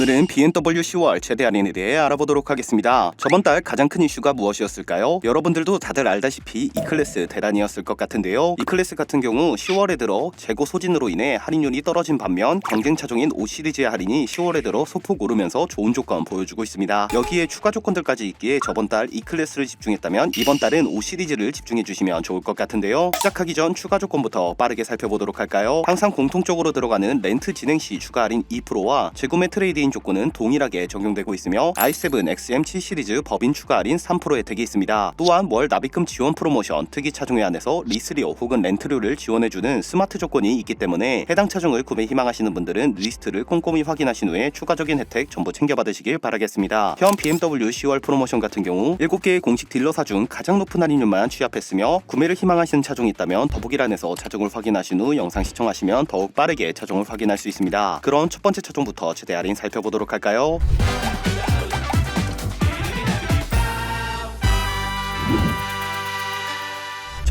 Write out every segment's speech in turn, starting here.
오늘은 BMW 10월 최대 할인에 대해 알아보도록 하겠습니다. 저번 달 가장 큰 이슈가 무엇이었을까요? 여러분들도 다들 알다시피 E클래스 대란이었을 것 같은데요. E클래스 같은 경우 10월에 들어 재고 소진으로 인해 할인율이 떨어진 반면 경쟁 차종인 5 시리즈의 할인이 10월에 들어 소폭 오르면서 좋은 조건 보여주고 있습니다. 여기에 추가 조건들까지 있기에 저번 달 E클래스를 집중했다면 이번 달은 5 시리즈를 집중해 주시면 좋을 것 같은데요. 시작하기 전 추가 조건부터 빠르게 살펴보도록 할까요? 항상 공통적으로 들어가는 렌트 진행 시 추가 할인 2%와 재구매 트레이드인 조건은 동일하게 적용되고 있으며 i7 XM7 시리즈 법인 추가 할인 3% 혜택이 있습니다. 또한 월 납입금 지원 프로모션 특이 차종에 한해서 리스리오 혹은 렌트료를 지원해주는 스마트 조건이 있기 때문에 해당 차종을 구매 희망하시는 분들은 리스트를 꼼꼼히 확인하신 후에 추가적인 혜택 전부 챙겨받으시길 바라겠습니다. 현 BMW 10월 프로모션 같은 경우 7개의 공식 딜러사 중 가장 높은 할인율만 취합했으며 구매를 희망하시는 차종이 있다면 더보기란에서 차종을 확인하신 후 영상 시청하시면 더욱 빠르게 차종을 확인할 수 있습니다. 그럼 첫 번째 차종부터 최대 할인 살펴보 도록 할까요?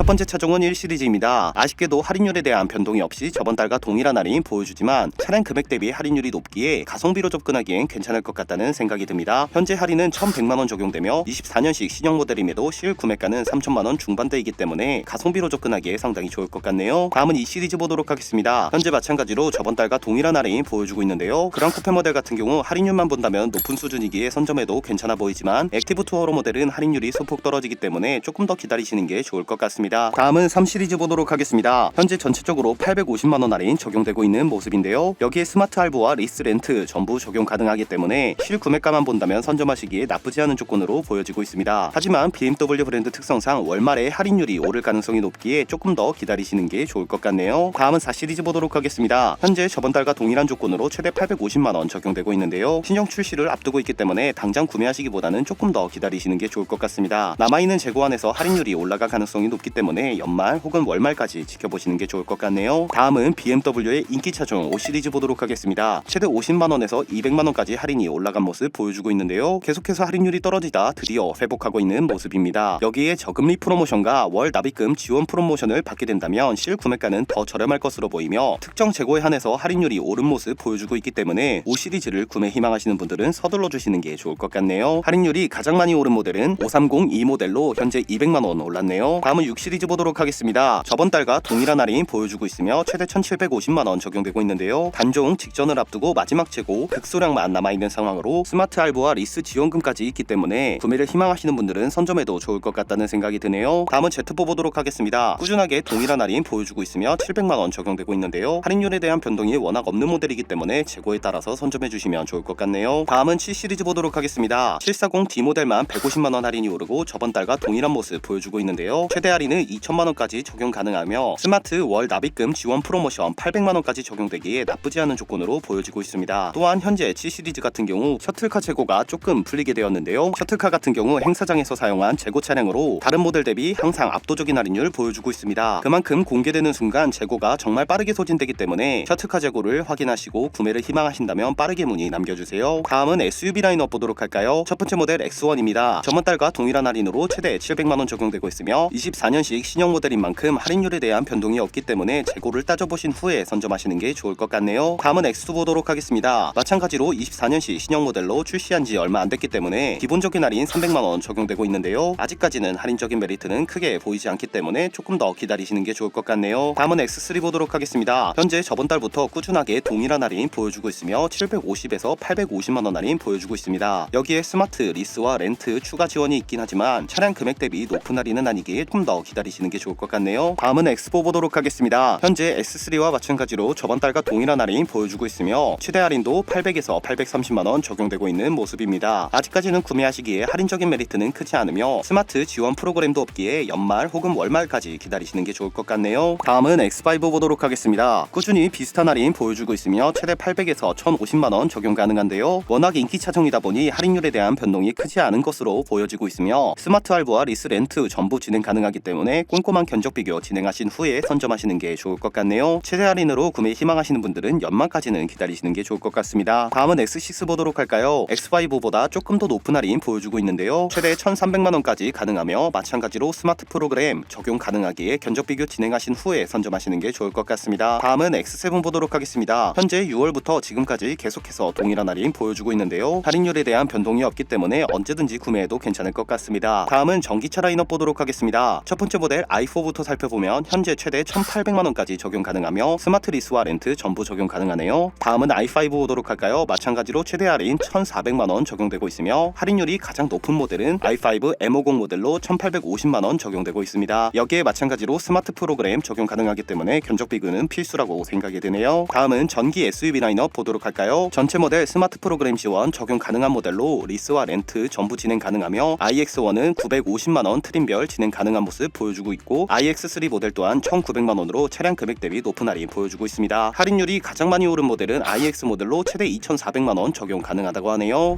번째 차종은 1 시리즈입니다. 아쉽게도 할인율에 대한 변동이 없이 저번 달과 동일한 할인 보여주지만 차량 금액 대비 할인율이 높기에 가성비로 접근하기엔 괜찮을 것 같다는 생각이 듭니다. 현재 할인은 1,100만 원 적용되며 24년식 신형 모델임에도 실 구매가는 3천만 원 중반대이기 때문에 가성비로 접근하기에 상당히 좋을 것 같네요. 다음은 이 시리즈 보도록 하겠습니다. 현재 마찬가지로 저번 달과 동일한 할인 보여주고 있는데요. 그랑 쿠페 모델 같은 경우 할인율만 본다면 높은 수준이기에 선점해도 괜찮아 보이지만 액티브 투어로 모델은 할인율이 소폭 떨어지기 때문에 조금 더 기다리시는 게 좋을 것 같습니다. 다음은 3 시리즈 보도록 하겠습니다. 현재 전체적으로 850만 원 할인 적용되고 있는 모습인데요. 여기에 스마트 할부와 리스 렌트 전부 적용 가능하기 때문에 실 구매가만 본다면 선점하시기에 나쁘지 않은 조건으로 보여지고 있습니다. 하지만 BMW 브랜드 특성상 월말에 할인율이 오를 가능성이 높기에 조금 더 기다리시는 게 좋을 것 같네요. 다음은 4 시리즈 보도록 하겠습니다. 현재 저번 달과 동일한 조건으로 최대 850만 원 적용되고 있는데요. 신형 출시를 앞두고 있기 때문에 당장 구매하시기보다는 조금 더 기다리시는 게 좋을 것 같습니다. 남아있는 재고 안에서 할인율이 올라갈 가능성이 높기 때문에 연말 혹은 월말까지 지켜보시는 게 좋을 것 같네요. 다음은 BMW의 인기 차종 5 시리즈 보도록 하겠습니다. 최대 50만 원에서 200만 원까지 할인이 올라간 모습 보여주고 있는데요. 계속해서 할인율이 떨어지다 드디어 회복하고 있는 모습입니다. 여기에 저금리 프로모션과 월 납입금 지원 프로모션을 받게 된다면 실 구매가는 더 저렴할 것으로 보이며 특정 재고에 한해서 할인율이 오른 모습 보여주고 있기 때문에 5 시리즈를 구매 희망하시는 분들은 서둘러 주시는 게 좋을 것 같네요. 할인율이 가장 많이 오른 모델은 530 E 모델로 현재 200만 원 올랐네요. 다음은 6 시리즈 보도록 하겠습니다. 저번 달과 동일한 할인 보여주고 있으며 최대 1,750만 원 적용되고 있는데요. 단종 직전을 앞두고 마지막 재고 극소량만 남아 있는 상황으로 스마트 할부와 리스 지원금까지 있기 때문에 구매를 희망하시는 분들은 선점해도 좋을 것 같다는 생각이 드네요. 다음은 Z4 보도록 하겠습니다. 꾸준하게 동일한 할인 보여주고 있으며 700만 원 적용되고 있는데요. 할인율에 대한 변동이 워낙 없는 모델이기 때문에 재고에 따라서 선점해 주시면 좋을 것 같네요. 다음은 7 시리즈 보도록 하겠습니다. 740D 모델만 150만 원 할인이 오르고 저번 달과 동일한 모습 보여주고 있는데요. 최대 할인은 2천만 원까지 적용 가능하며 스마트 월 납입금 지원 프로모션 800만 원까지 적용되기에 나쁘지 않은 조건으로 보여지고 있습니다. 또한 현재 7 시리즈 같은 경우 셔틀카 재고가 조금 풀리게 되었는데요. 셔틀카 같은 경우 행사장에서 사용한 재고 차량으로 다른 모델 대비 항상 압도적인 할인율 보여주고 있습니다. 그만큼 공개되는 순간 재고가 정말 빠르게 소진되기 때문에 셔틀카 재고를 확인하시고 구매를 희망하신다면 빠르게 문의 남겨주세요. 다음은 SUV 라인업 보도록 할까요? 첫 번째 모델 X1입니다. 저번 달과 동일한 할인으로 최대 700만 원 적용되고 있으며 24년 식 신형 모델인 만큼 할인율에 대한 변동이 없기 때문에 재고를 따져보신 후에 선점하시는 게 좋을 것 같네요. 다음은 X2 보도록 하겠습니다. 마찬가지로 24년식 신형 모델로 출시한 지 얼마 안 됐기 때문에 기본적인 할인 300만 원 적용되고 있는데요. 아직까지는 할인적인 메리트는 크게 보이지 않기 때문에 조금 더 기다리시는 게 좋을 것 같네요. 다음은 X3 보도록 하겠습니다. 현재 저번 달부터 꾸준하게 동일한 할인 보여주고 있으며 750에서 850만 원 할인 보여주고 있습니다. 여기에 스마트 리스와 렌트 추가 지원이 있긴 하지만 차량 금액 대비 높은 할인은 아니기에 좀더 기다리시는 게 좋을 것 같네요. 다음은 X4 보도록 하겠습니다. 현재 S3와 마찬가지로 저번 달과 동일한 할인 보여주고 있으며 최대 할인도 800에서 830만 원 적용되고 있는 모습입니다. 아직까지는 구매하시기에 할인적인 메리트는 크지 않으며 스마트 지원 프로그램도 없기에 연말 혹은 월말까지 기다리시는 게 좋을 것 같네요. 다음은 X5 보도록 하겠습니다. 꾸준히 비슷한 할인 보여주고 있으며 최대 800에서 1,050만 원 적용 가능한데요. 워낙 인기 차종이다 보니 할인율에 대한 변동이 크지 않은 것으로 보여지고 있으며 스마트 할부와 리스 렌트 전부 진행 가능하기 때문에 때문에 꼼꼼한 견적 비교 진행하신 후에 선점하시는 게 좋을 것 같네요. 최대 할인으로 구매 희망하시는 분들은 연말까지는 기다리시는 게 좋을 것 같습니다. 다음은 X6 보도록 할까요? X5보다 조금 더 높은 할인 보여주고 있는데요. 최대 1,300만 원까지 가능하며 마찬가지로 스마트 프로그램 적용 가능하기에 견적 비교 진행하신 후에 선점하시는 게 좋을 것 같습니다. 다음은 X7 보도록 하겠습니다. 현재 6월부터 지금까지 계속해서 동일한 할인 보여주고 있는데요. 할인율에 대한 변동이 없기 때문에 언제든지 구매해도 괜찮을 것 같습니다. 다음은 전기차 라인업 보도록 하겠습니다. 첫 번째 모델 i4부터 살펴보면 현재 최대 1,800만 원까지 적용 가능하며 스마트 리스와 렌트 전부 적용 가능하네요. 다음은 i5 보도록 할까요? 마찬가지로 최대 할인 1,400만 원 적용되고 있으며 할인율이 가장 높은 모델은 i5 M50 모델로 1,850만 원 적용되고 있습니다. 여기에 마찬가지로 스마트 프로그램 적용 가능하기 때문에 견적 비교는 필수라고 생각이 드네요. 다음은 전기 SUV 라인업 보도록 할까요? 전체 모델 스마트 프로그램 지원 적용 가능한 모델로 리스와 렌트 전부 진행 가능하며 iX1은 950만 원 트림별 진행 가능한 모습 보여주고 있고 iX3 모델 또한 1,900만 원으로 차량 금액 대비 높은 할인 보여주고 있습니다. 할인율이 가장 많이 오른 모델은 iX 모델로 최대 2,400만 원 적용 가능하다고 하네요.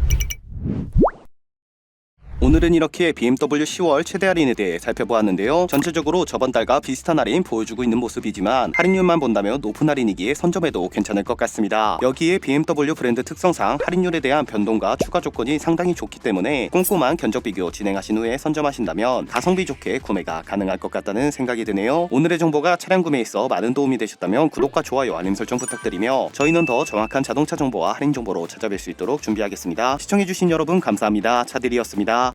오늘은 이렇게 BMW 10월 최대 할인에 대해 살펴보았는데요. 전체적으로 저번 달과 비슷한 할인 보여주고 있는 모습이지만 할인율만 본다면 높은 할인이기에 선점해도 괜찮을 것 같습니다. 여기에 BMW 브랜드 특성상 할인율에 대한 변동과 추가 조건이 상당히 좋기 때문에 꼼꼼한 견적 비교 진행하신 후에 선점하신다면 가성비 좋게 구매가 가능할 것 같다는 생각이 드네요. 오늘의 정보가 차량 구매에 있어 많은 도움이 되셨다면 구독과 좋아요, 알림 설정 부탁드리며 저희는 더 정확한 자동차 정보와 할인 정보로 찾아뵐 수 있도록 준비하겠습니다. 시청해주신 여러분 감사합니다. 차들이었습니다.